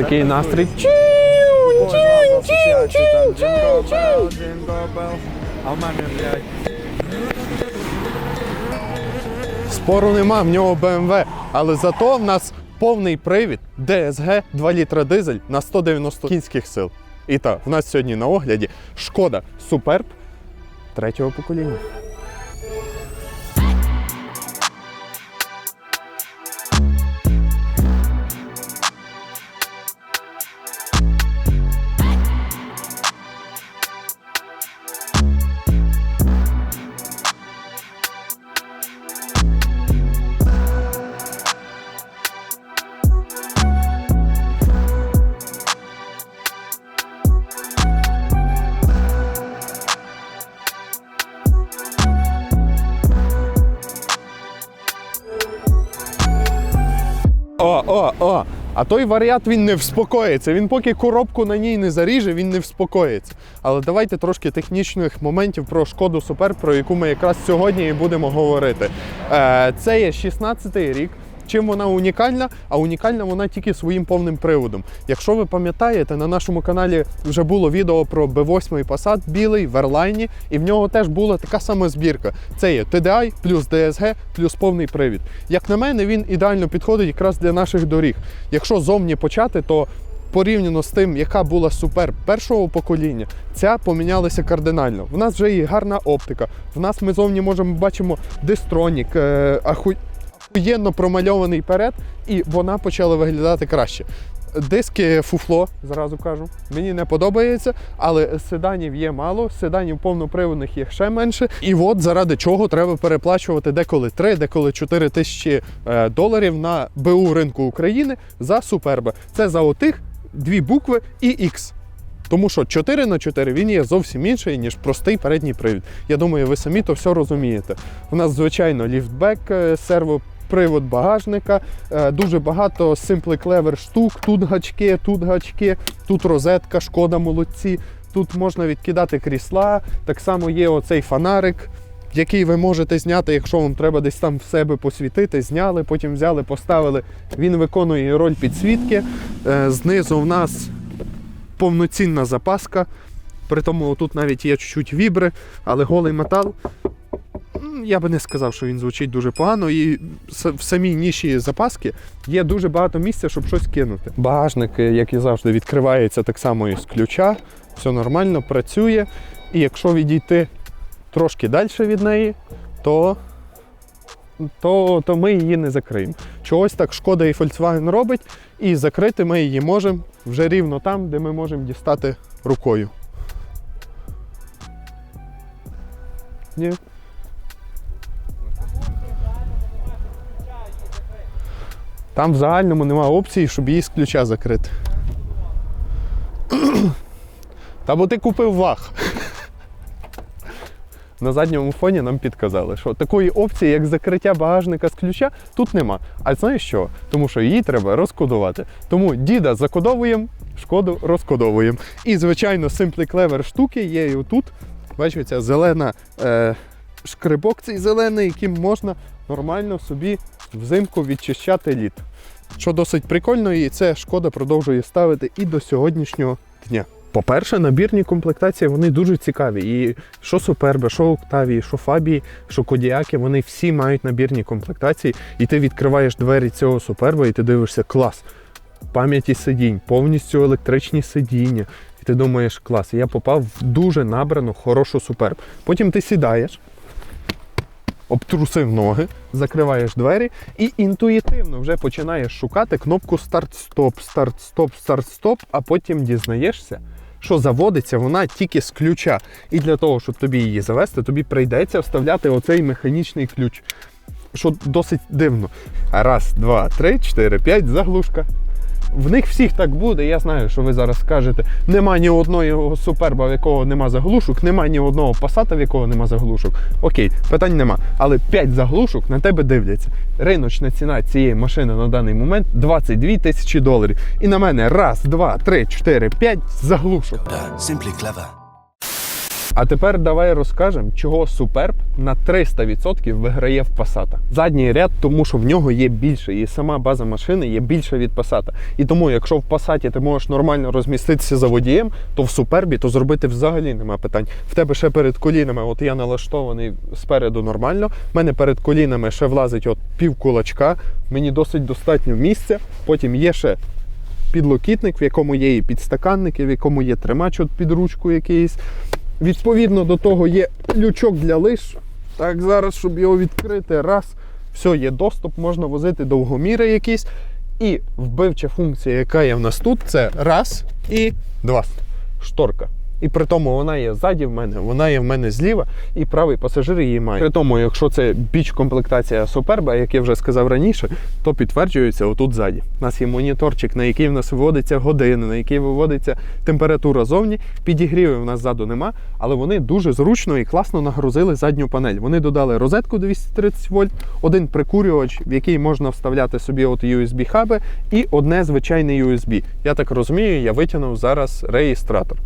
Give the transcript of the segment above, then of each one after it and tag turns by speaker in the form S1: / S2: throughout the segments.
S1: Такий настрій. Спору нема, в нього BMW, але зато в нас повний привід DSG 2 літра дизель на 190 кінських сил. І так, в нас сьогодні на огляді шкода Superb третього покоління. А той варіант він не вспокоїться. Він поки коробку на ній не заріже, він не вспокоїться. Але давайте трошки технічних моментів про шкоду Супер, про яку ми якраз сьогодні і будемо говорити. Е, це є 16-й рік. Чим вона унікальна? А унікальна вона тільки своїм повним приводом. Якщо ви пам'ятаєте, на нашому каналі вже було відео про B8 Passat білий в Airline, і в нього теж була така сама збірка. Це є TDI плюс DSG плюс повний привід. Як на мене, він ідеально підходить якраз для наших доріг. Якщо зовні почати, то порівняно з тим, яка була супер першого покоління, ця помінялася кардинально. В нас вже є гарна оптика. В нас ми зовні можемо бачимо дистронік, е, аху... охуєнно промальований перед, і вона почала виглядати краще. Диски фуфло, зразу кажу. Мені не подобається, але седанів є мало, седанів повноприводних є ще менше. І от заради чого треба переплачувати деколи 3, деколи 4 тисячі е, доларів на БУ ринку України за суперби. Це за отих дві букви і X. Тому що 4 на 4 він є зовсім інший, ніж простий передній привід. Я думаю, ви самі то все розумієте. У нас, звичайно, ліфтбек, е, сервопривод багажника, е, дуже багато Simply Clever штук. Тут гачки, тут гачки, тут розетка, шкода молодці. Тут можна відкидати крісла. Так само є оцей фонарик, який ви можете зняти, якщо вам треба десь там в себе посвітити. Зняли, потім взяли, поставили. Він виконує роль підсвітки. Е, Знизу в нас повноцінна запаска. При тому тут навіть є чуть-чуть вібри, але голий метал. Я би не сказав, що він звучить дуже погано. І в самій ніші запаски є дуже багато місця, щоб щось кинути. Багажник, е, як і завжди, відкривається так само і з ключа. Все нормально, працює. І якщо відійти трошки далі від неї, то, то, то ми її не закриємо. Чогось так шкода і Volkswagen робить, і закрити ми її можемо вже рівно там, де ми можемо дістати рукою. Ні. Там в загальному немає опції, щоб її з ключа закрити. Та бо ти купив ваг. На задньому фоні нам підказали, що такої опції, як закриття багажника з ключа, тут нема. А знаєш що? Тому що її треба розкодувати. Тому діда закодовуємо, шкоду розкодовуємо. І, звичайно, Simply Clever штуки є і отут. Бачите, ця зелена е, шкрибок цей зелений, яким можна нормально собі взимку відчищати лід. Що досить прикольно, і це шкода продовжує ставити і до сьогоднішнього дня. По-перше, набірні комплектації вони дуже цікаві. І що Суперби, що Октавії, що Фабії, що Кодіаки, вони всі мають набірні комплектації. І ти відкриваєш двері цього Суперба, і ти дивишся клас. Пам'яті сидінь, повністю електричні сидіння. І ти думаєш, клас, я попав в дуже набрану, хорошу суперб. Потім ти сідаєш, обтрусив ноги, закриваєш двері і інтуїтивно вже починаєш шукати кнопку старт-стоп, старт-стоп, старт-стоп, а потім дізнаєшся, що заводиться вона тільки з ключа. І для того, щоб тобі її завести, тобі прийдеться вставляти оцей механічний ключ. Що досить дивно. Раз, два, три, чотири, п'ять, заглушка. В них всіх так буде. Я знаю, що ви зараз скажете, нема ні одного суперба, в якого нема заглушок, нема ні одного пасата, в якого нема заглушок. Окей, питань нема. Але 5 заглушок на тебе дивляться. Риночна ціна цієї машини на даний момент 22 тисячі доларів. І на мене раз, два, три, чотири, п'ять заглушок.
S2: Simply clever.
S1: А тепер давай розкажемо, чого Superb на 300% виграє в Passat. Задній ряд, тому що в нього є більше, і сама база машини є більша від Passat. І тому, якщо в Passat ти можеш нормально розміститися за водієм, то в Superb то зробити взагалі нема питань. В тебе ще перед колінами, от я налаштований спереду нормально. В мене перед колінами ще влазить от пів кулачка. Мені досить достатньо місця. Потім є ще підлокітник, в якому є і підстаканники, в якому є тримач от під ручку якийсь. Відповідно до того є лючок для лиш. Так, зараз, щоб його відкрити, раз. Все, є доступ, можна возити довгоміри якісь. І вбивча функція, яка є в нас тут, це раз і два. Шторка. І при тому вона є ззаді в мене, вона є в мене зліва, і правий пасажир її має. При тому, якщо це біч комплектація Суперба, як я вже сказав раніше, то підтверджується отут ззаді. У нас є моніторчик, на який в нас виводиться години, на який виводиться температура зовні. Підігрівів в нас ззаду нема, але вони дуже зручно і класно нагрузили задню панель. Вони додали розетку 230 вольт, один прикурювач, в який можна вставляти собі от USB-хаби, і одне звичайне USB. Я так розумію, я витягнув зараз реєстратор.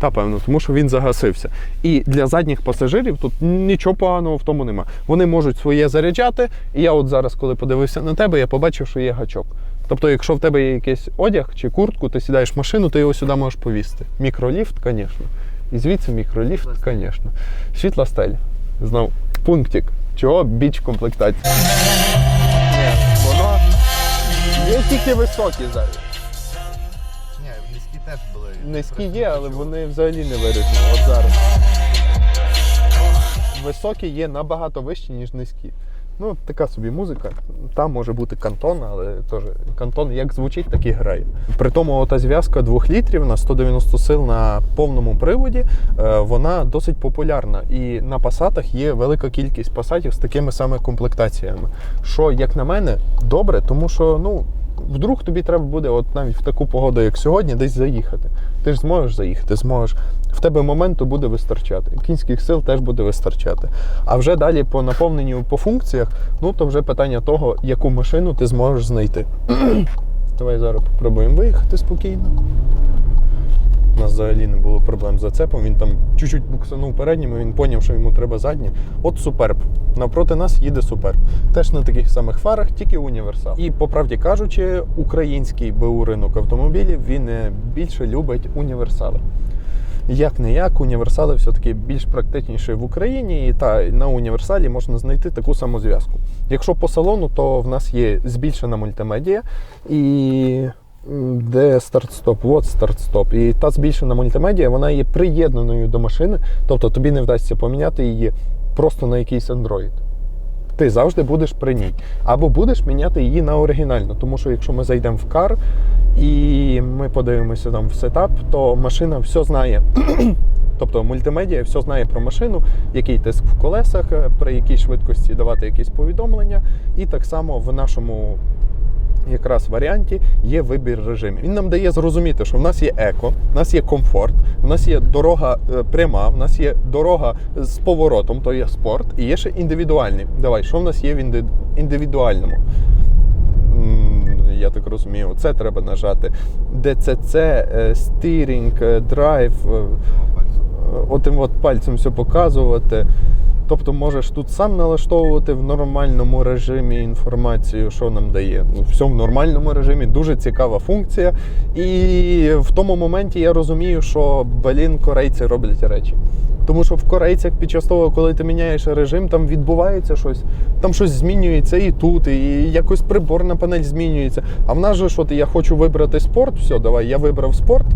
S1: Та певно, тому що він загасився. І для задніх пасажирів тут нічого поганого в тому нема. Вони можуть своє заряджати. І я от зараз, коли подивився на тебе, я побачив, що є гачок. Тобто, якщо в тебе є якийсь одяг чи куртку, ти сідаєш в машину, ти його сюди можеш повісти. Мікроліфт, звісно. І звідси мікроліфт, звісно. Світла стель. Знов пунктик. Чого біч комплектація? Воно є тільки високі зараз.
S2: Низькі
S1: є, але вони взагалі не вирішені. От зараз. Високі є набагато вищі, ніж низькі. Ну, така собі музика. Там може бути кантон, але теж кантон як звучить, так і грає. При тому ота зв'язка 2 літрів на 190 сил на повному приводі, е, вона досить популярна. І на пасатах є велика кількість пасатів з такими саме комплектаціями. Що, як на мене, добре, тому що ну, вдруг тобі треба буде, от навіть в таку погоду, як сьогодні, десь заїхати. Ти ж зможеш заїхати, зможеш. В тебе моменту буде вистачати. Кінських сил теж буде вистачати. А вже далі по наповненню по функціях, ну то вже питання того, яку машину ти зможеш знайти. Давай зараз попробуємо виїхати спокійно. У нас взагалі не було проблем з зацепом. Він там чуть-чуть буксанув переднім, він зрозумів, що йому треба заднє. От суперб. Напроти нас їде суперб. Теж на таких самих фарах, тільки універсал. І по правді кажучи, український БУ ринок автомобілів він е, більше любить універсали. Як не як, універсали все-таки більш практичніші в Україні, і та на універсалі можна знайти таку саму зв'язку. Якщо по салону, то в нас є збільшена мультимедія і де старт-стоп, от старт-стоп. І та збільшена мультимедія вона є приєднаною до машини, тобто тобі не вдасться поміняти її просто на якийсь Android. Ти завжди будеш при ній. Або будеш міняти її на оригінальну. Тому що якщо ми зайдемо в кар і ми подивимося там в сетап, то машина все знає. Тобто мультимедіа все знає про машину, який тиск в колесах, е, при якій швидкості давати якісь повідомлення. І так само в нашому якраз варіанті є вибір режимів. Він нам дає зрозуміти, що в нас є еко, в нас є комфорт, в нас є дорога е, пряма, в нас є дорога з поворотом, то є спорт, і є ще індивідуальний. Давай, що в нас є в індивідуальному? Я так розумію, це треба нажати. ДЦЦ, е, стірінг, е, драйв, отим от пальцем все показувати. Тобто можеш тут сам налаштовувати в нормальному режимі інформацію, що нам дає. Все в нормальному режимі, дуже цікава функція. І в тому моменті я розумію, що блін, корейці роблять речі. Тому що в корейцях під час того, коли ти міняєш режим, там відбувається щось, там щось змінюється і тут, і якось приборна панель змінюється. А в нас же що я хочу вибрати спорт, все, давай, я вибрав спорт,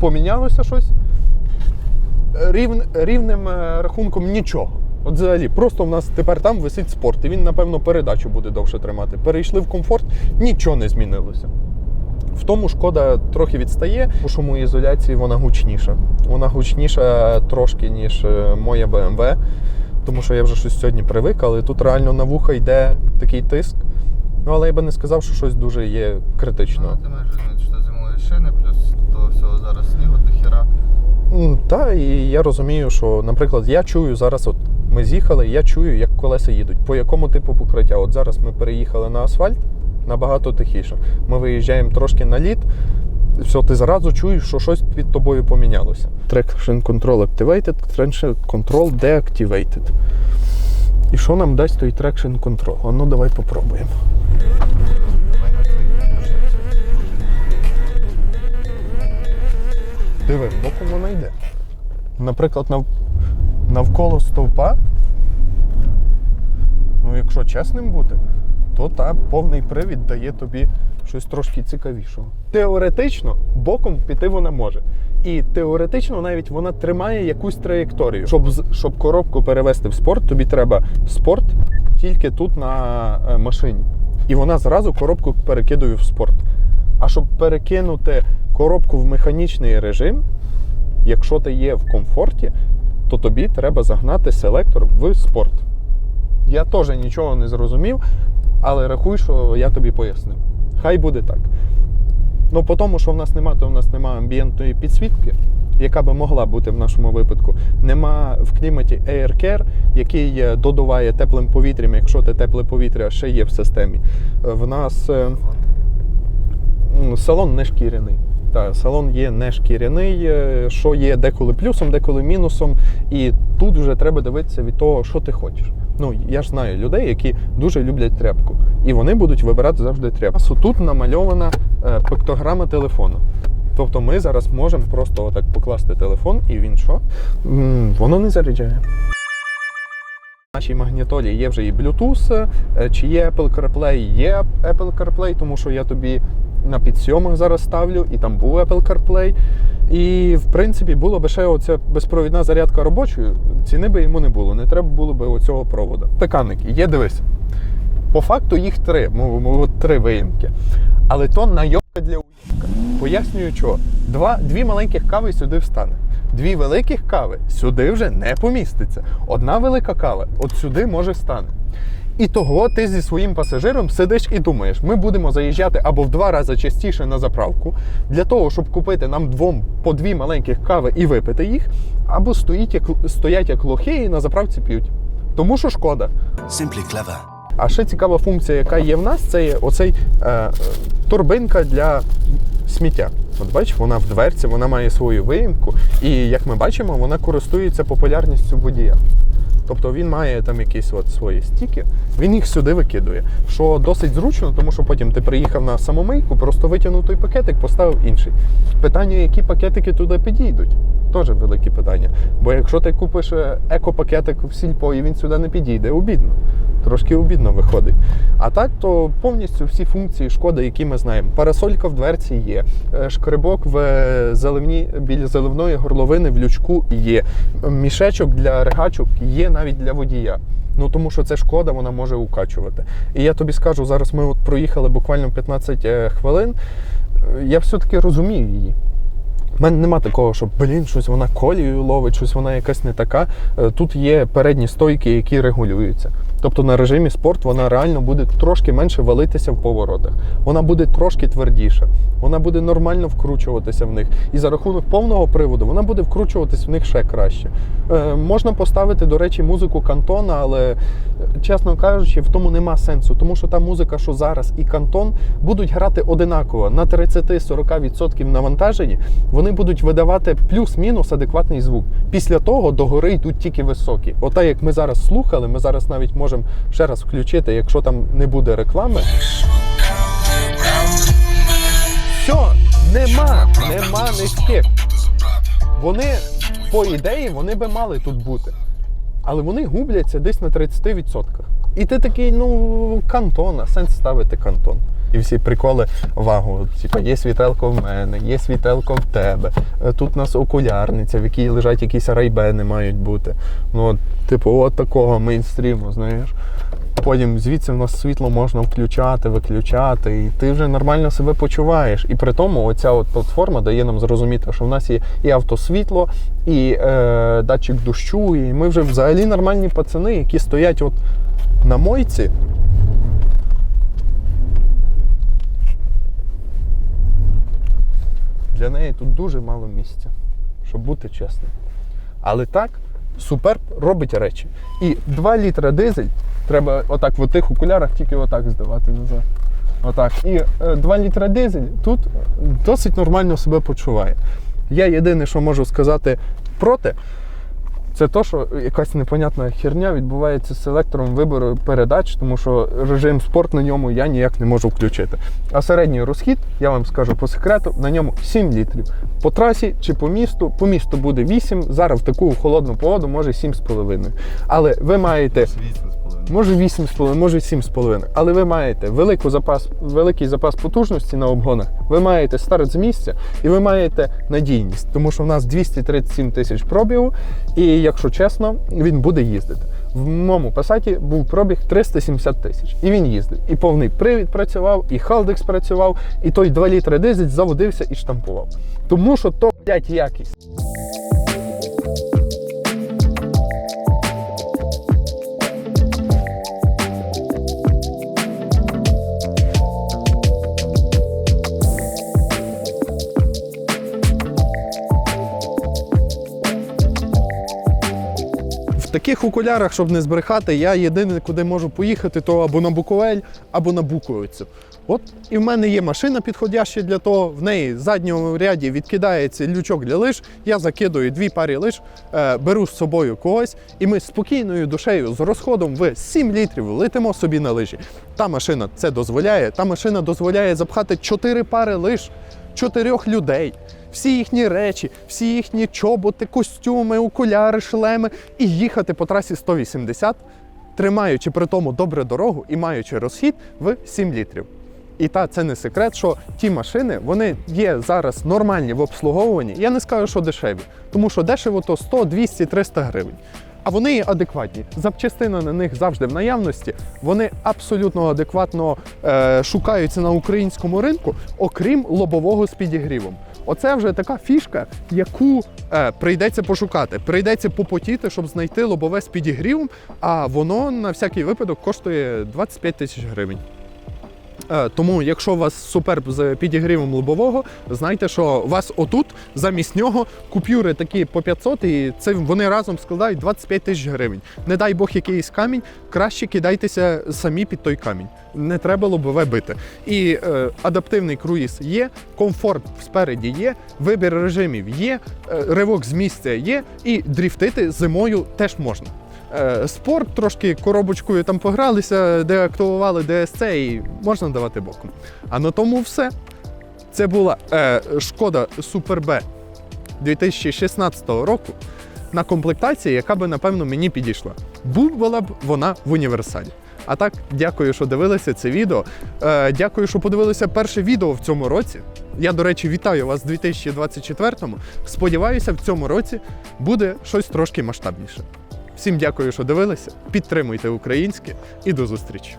S1: помінялося щось рівним е, рахунком нічого. От взагалі, просто в нас тепер там висить спорт, і він, напевно, передачу буде довше тримати. Перейшли в комфорт, нічого не змінилося. В тому шкода трохи відстає, у шумоізоляції вона гучніша. Вона гучніша трошки, ніж е, моя BMW, тому що я вже щось сьогодні привик, але тут реально на вуха йде такий тиск. Ну, але я би не сказав, що щось дуже є критично.
S2: Ну, ти маєш що зимові шини, плюс того всього зараз снігу до хіра.
S1: Та, і я розумію, що, наприклад, я чую зараз, от ми з'їхали, я чую, як колеса їдуть. По якому типу покриття? От зараз ми переїхали на асфальт набагато тихіше. Ми виїжджаємо трошки на лід. все, ти зразу чуєш, що щось під тобою помінялося. Traction Control Activated, Traction Control Deactivated. І що нам дасть той Traction Control? А ну давай попробуємо. Диви, боком вона йде. Наприклад, нав... навколо стовпа, ну якщо чесним бути, то та повний привід дає тобі щось трошки цікавішого. Теоретично боком піти вона може. І теоретично навіть вона тримає якусь траєкторію. Щоб, щоб коробку перевести в спорт, тобі треба спорт тільки тут на е, машині. І вона зразу коробку перекидує в спорт. А щоб перекинути коробку в механічний режим, якщо ти є в комфорті, то тобі треба загнати селектор в спорт. Я теж нічого не зрозумів, але рахуй, що я тобі пояснив. Хай буде так. Ну, по тому, що в нас немає, то в нас немає амбієнтної підсвітки, яка би могла бути в нашому випадку. Нема в кліматі Air Care, який е, додуває теплим повітрям, якщо те тепле повітря ще є в системі. Е, В нас е, салон не шкіряний. Так, салон є не шкіряний, е, що є деколи плюсом, деколи мінусом. І тут вже треба дивитися від того, що ти хочеш. Ну, я ж знаю людей, які дуже люблять тряпку. І вони будуть вибирати завжди тряпку. Тут намальована е, пиктограма телефону. Тобто ми зараз можемо просто отак покласти телефон, і він що? Воно не заряджає. В нашій магнітолі є вже і Bluetooth, е, чи є Apple CarPlay, є Apple CarPlay, тому що я тобі на підсьомах зараз ставлю, і там був Apple CarPlay. І в принципі було би ще оця безпровідна зарядка робочою, ціни би йому не було, не треба було би оцього провода. Стаканники, є дивись. По факту їх три, мов- мов- три виїмки. Але то найомка для уїмка. Пояснюю, чого. Два, дві маленьких кави сюди встане. Дві великих кави сюди вже не поміститься. Одна велика кава от сюди може стане. І того ти зі своїм пасажиром сидиш і думаєш, ми будемо заїжджати або в два рази частіше на заправку для того, щоб купити нам двом по дві маленьких кави і випити їх, або стоїть як, стоять як лохи і на заправці п'ють. Тому що шкода.
S3: Simply clever.
S1: А ще цікава функція, яка є в нас, це є оцей е, торбинка для сміття. От бачиш, вона в дверці, вона має свою виїмку, і як ми бачимо, вона користується популярністю водія. Тобто він має там якісь от свої стіки, він їх сюди викидує. Що досить зручно, тому що потім ти приїхав на самомийку, просто витягнув той пакетик, поставив інший. Питання, які пакетики туди підійдуть, теж велике питання. Бо якщо ти купиш е, еко-пакетик в сільпо і він сюди не підійде, обідно. Трошки обідно виходить. А так, то повністю всі функції шкоди, які ми знаємо. Парасолька в дверці є, е, шкребок в е, заливні, біля заливної горловини в лючку є. Мішечок для ригачок є навіть для водія. Ну тому що це шкода, вона може укачувати. І я тобі скажу, зараз ми от проїхали буквально 15 е, хвилин. Я все-таки розумію її. У мене нема такого, що блін, щось вона колію ловить, щось вона якась не така. Тут є передні стойки, які регулюються. Тобто на режимі спорт вона реально буде трошки менше валитися в поворотах. Вона буде трошки твердіша, вона буде нормально вкручуватися в них. І за рахунок повного приводу вона буде вкручуватись в них ще краще. Е, можна поставити, до речі, музику кантона, але е, чесно кажучи, в тому нема сенсу, тому що та музика, що зараз і кантон, будуть грати одинаково на 30-40% навантаженні. Вони будуть видавати плюс-мінус адекватний звук. Після того до гори йдуть тільки високі. Ота, як ми зараз слухали, ми зараз навіть можемо ще раз включити, якщо там не буде реклами. Все, нема, нема низьких. Вони, по ідеї, вони би мали тут бути. Але вони губляться десь на 30%. І ти такий, ну, кантон, а сенс ставити кантон. І всі приколи вагу. Типа, є світелко в мене, є світелко в тебе. Е, Тут у нас окулярниця, в якій лежать якісь райбени мають бути. Ну, типу, от такого мейнстріму, знаєш. Потім звідси в нас світло можна включати, виключати, і ти вже нормально себе почуваєш. І при тому оця от платформа дає нам зрозуміти, що в нас є і автосвітло, і е, датчик дощу, і ми вже взагалі нормальні пацани, які стоять от на мойці. Для неї тут дуже мало місця, щоб бути чесним. Але так, Суперб робить речі. І 2 літра дизель треба отак в тих окулярах тільки отак здавати назад. Отак. І е, 2 літра дизель тут досить нормально себе почуває. Я єдине, що можу сказати проти, це то, що якась непонятна херня відбувається з селектором вибору передач, тому що режим спорт на ньому я ніяк не можу включити. А середній розхід, я вам скажу по секрету, на ньому 7 літрів. По трасі чи по місту, по місту буде 8, зараз в таку холодну погоду може 7,5. Але ви маєте
S2: 8,5.
S1: Може 8,5, може 7,5. Але ви маєте велику запас, великий запас потужності на обгонах, ви маєте старт з місця і ви маєте надійність, тому що в нас 237 тисяч пробігу, і якщо чесно, він буде їздити. В моєму пасаті був пробіг 370 тисяч. І він їздив. І повний привід працював, і халдекс працював, і той 2 літри дизель заводився і штампував. Тому що то, блядь, якість. Таких окулярах, щоб не збрехати, я єдине, куди можу поїхати, то або на Буковель, або на Буковицю. От і в мене є машина підходяща для того. В неї в задньому ряді відкидається лючок для лиж. Я закидую дві пари лиж, е, беру з собою когось, і ми спокійною душею з розходом в 7 літрів летимо собі на лижі. Та машина це дозволяє. Та машина дозволяє запхати 4 пари лиж, чотирьох людей. Всі їхні речі, всі їхні чоботи, костюми, окуляри, шлеми і їхати по трасі 180, тримаючи при тому добре дорогу і маючи розхід в 7 літрів. І та це не секрет, що ті машини вони є зараз нормальні в обслуговуванні. Я не скажу, що дешеві, тому що дешево то 100, 200, 300 гривень. А вони є адекватні. Запчастина на них завжди в наявності. Вони абсолютно адекватно е, шукаються на українському ринку, окрім лобового з підігрівом. Оце вже така фішка, яку е, прийдеться пошукати. Прийдеться попотіти, щоб знайти лобове з підігрівом, а воно на всякий випадок коштує 25 тисяч гривень. Е, Тому, якщо у вас суперб з підігрівом лобового, знайте, що у вас отут замість нього купюри такі по 500, і це вони разом складають 25 тисяч гривень. Не дай Бог якийсь камінь, краще кидайтеся самі під той камінь. Не треба лобове бити. І е, адаптивний круїз є, комфорт спереді є, вибір режимів є, е, ривок з місця є, і дріфтити зимою теж можна. Е, Спорт трошки коробочкою там погралися, деактивували DSC і можна давати боком. А на тому все. Це була е, шкода Super B 2016 року на комплектації, яка би, напевно, мені підійшла. Була б вона в універсалі. А так, дякую, що дивилися це відео. Е, дякую, що подивилися перше відео в цьому році. Я, до речі, вітаю вас з 2024-му. Сподіваюся, в цьому році буде щось трошки масштабніше. Всім дякую, що дивилися. Підтримуйте українське і до зустрічі.